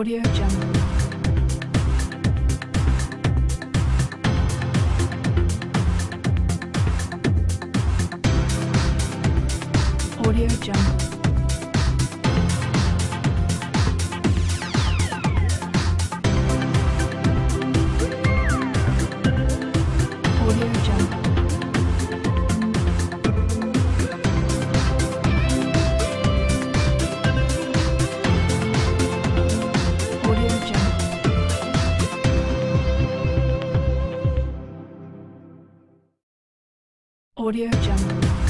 Audio Jungle. Audio Jungle.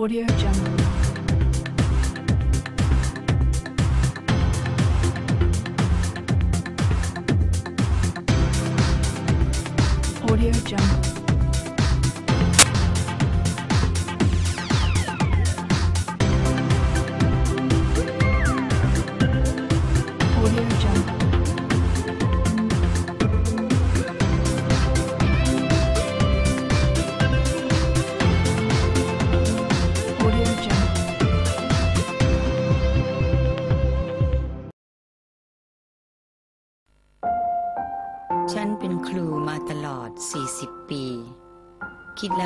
Audio Jungle.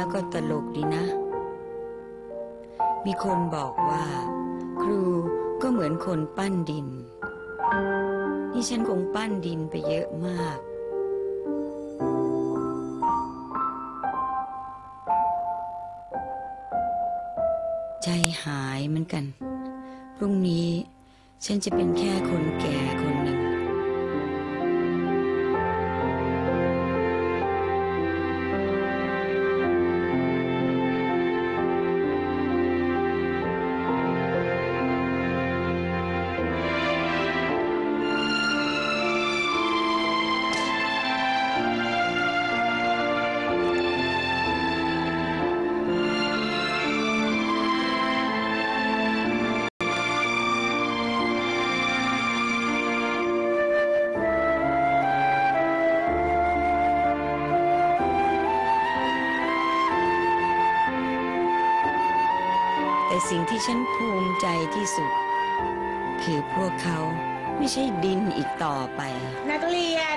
แล้วก็ตลกดีนะ มีคนบอกว่า ครูก็เหมือนคนปั้นดิน นี่ฉันคงปั้นดินไปเยอะมาก ใจหายเหมือนกัน พรุ่งนี้ฉันจะเป็นแค่คนแก่คนหนึ่ง สิ่งที่ฉันภูมิใจที่สุด คือพวกเขาไม่ใช่ดินอีกต่อไป นักเรียน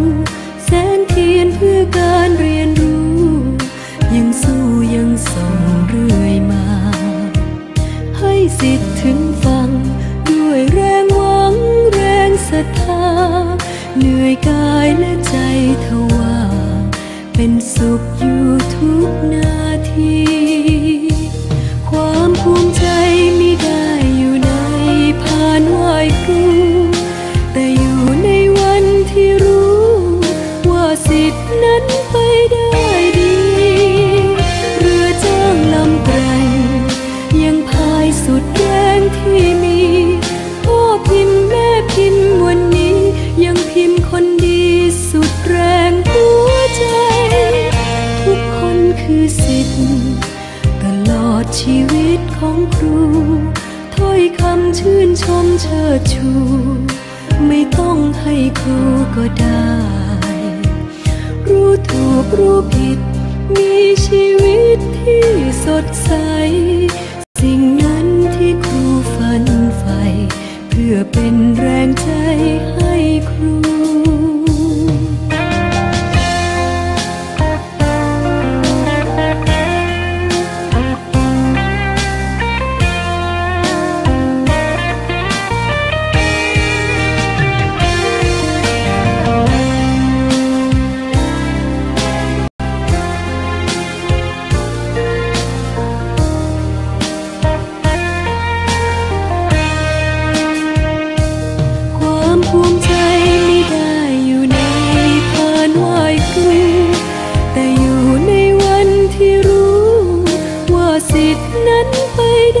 กายและใจทว่าเป็นสุขอยู่ทุกนาที ความภูมิใจไม่ได้อยู่ในพานไหวครูแต่อยู่ในวันที่รู้ ว่าสิทธินั้นไปได้ดี เรือจ้างลำแกรงยังพายสุดแรงที่มีพ่อพิมพ์แม่พิมพ์วันนี้ยังพิมพ์ ชมเชิดชู ไม่ต้องให้ครูก็ได้ รู้ถูกรู้ผิด มีชีวิตที่สดใส สิ่งนั้นที่ครูฝันใฝ่เพื่อเป็นแรงใจ นั้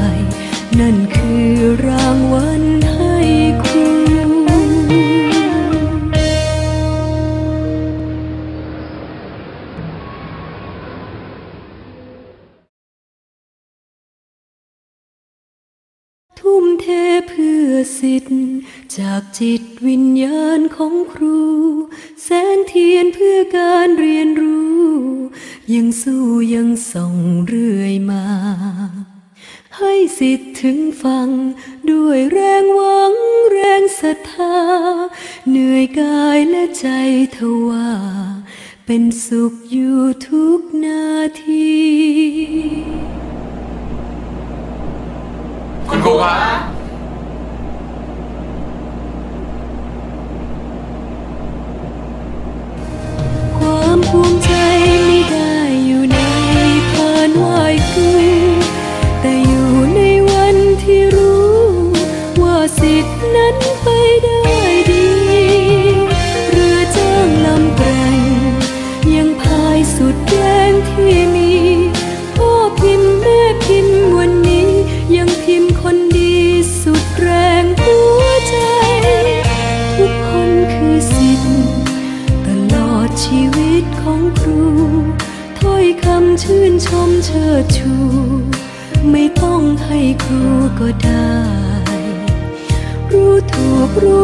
ิทธิ์ จากจิตวิญญาณของครู แสงเทียนเพื่อการเรียนรู้ ยังสู้ยังส่องเรื่อยมา ให้สิทธิ์ถึงฟัง ด้วยแรงหวังแรงศรัทธา เหนื่อยกายและใจทว่า เป็นสุขอยู่ทุกนาทีคุณครูคะ